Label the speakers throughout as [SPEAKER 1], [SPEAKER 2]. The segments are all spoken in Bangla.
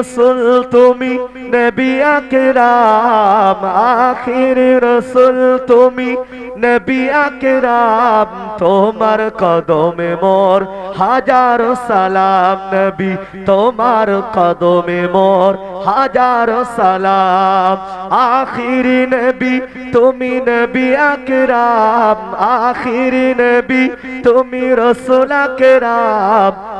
[SPEAKER 1] রসুল তুমি, নবী আকরাম, আখির রসুল তুমি, নবী আকরাম, তোমার কদমে মোর হাজার সালাম, নবী তোমার কদমে মোর হাজার সালাম। আখিরি নবী তুমি, নবী আকরাম, আখিরি নবী তুমি, রসুল আকরাম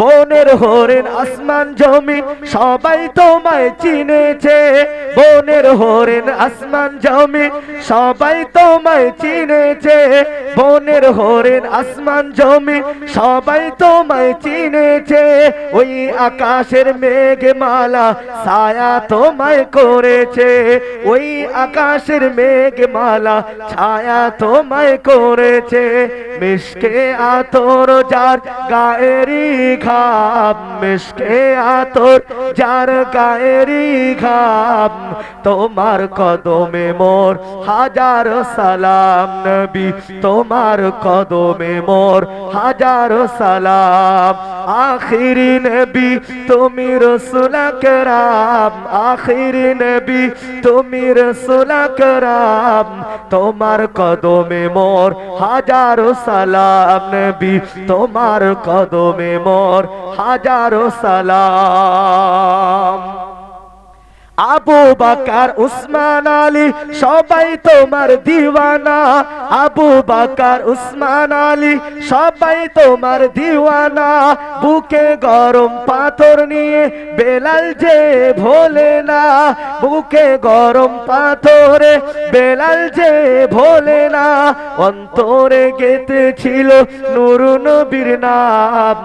[SPEAKER 1] বনের হরেন আসমান জমি, সবাই তোমায় চিনেছে। বনের হরেন আসমান জমি, সবাই তোমায় চিনেছে। বনের হরেন আসমান জমি, সবাই তোমায় চিনেছে। ওই আকাশের মেঘ মালা ছায়া তোমায় করেছে। ওই আকাশের মেঘ মালা ছায়া তোমায় করেছে। মিশকে আতর যার গায়েরি ঘাম মিশকে আতর, যার গায়েরি খাম তোমার কদমে মোর হাজার সালাম, নবী। তোমার কদমে মোর হাজার সালাম। আখিরি নবী, তুমি রসুল করাম আখিরি নবী, তুমি রসুল করাম তোমার কদমে মোর হাজার সালাম নবী, তোমার কদমে মোর হাজার সালাম। আবু বাকার, উসমান আলী, সবাই তোমার দিওয়ানা। আবু বাকার, উসমান আলী, সবাই তোমার দিওয়ানা। বুকে গরম পাথর নিয়ে বেলাল যে ভোলে না। বুকে গরম পাথরে বেলাল যে ভোলে না। অন্তরে গেতে ছিল নুর নবীর নাম।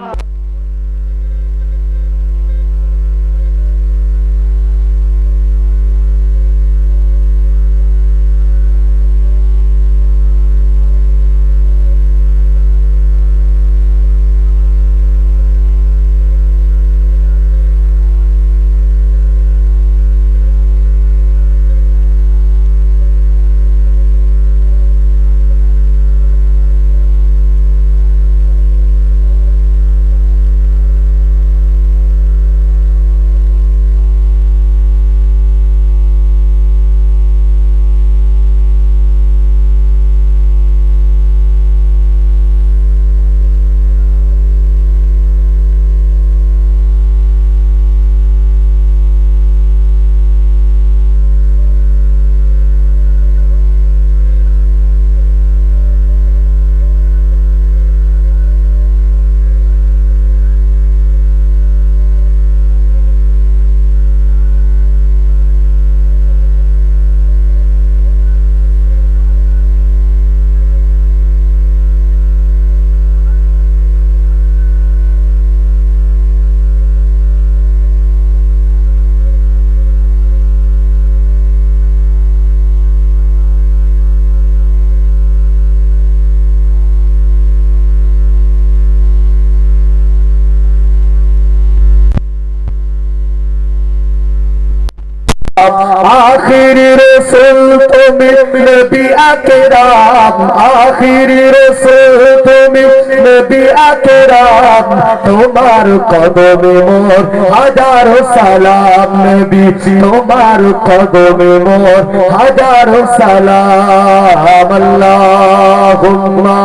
[SPEAKER 1] আখির রসুল তুমি নবী আকরাম আখির রসুল তুমি নবী আকরাম তোমার কদমে মোর হাজার সালাম নবী, তোমার কদমে মোর হাজার সালাম। আল্লাহুম্মা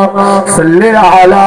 [SPEAKER 1] সাল্লি আলা